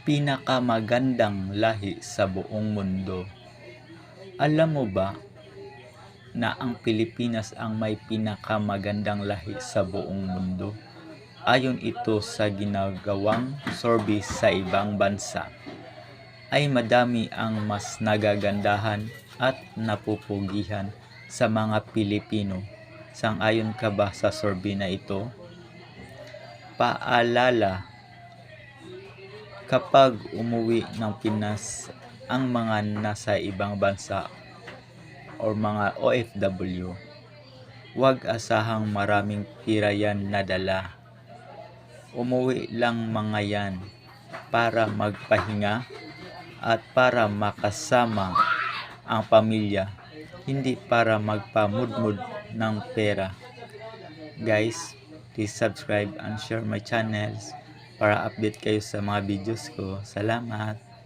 pinakamagandang lahi sa buong mundo. Alam mo ba na ang Pilipinas ang may pinakamagandang lahi sa buong mundo? Ayon ito sa ginagawang survey sa ibang bansa, ay madami ang mas nagagandahan at napupugihan sa mga Pilipino. Sang-ayon ka ba sa survey na ito? Paalala, kapag umuwi ng Pinas ang mga nasa ibang bansa or mga OFW, huwag asahang maraming pira yan na dala. Umuwi lang mga yan para magpahinga at para makasama ang pamilya, hindi para magpamudmud ng pera. Guys, please subscribe and share my channels para update kayo sa mga videos ko. Salamat!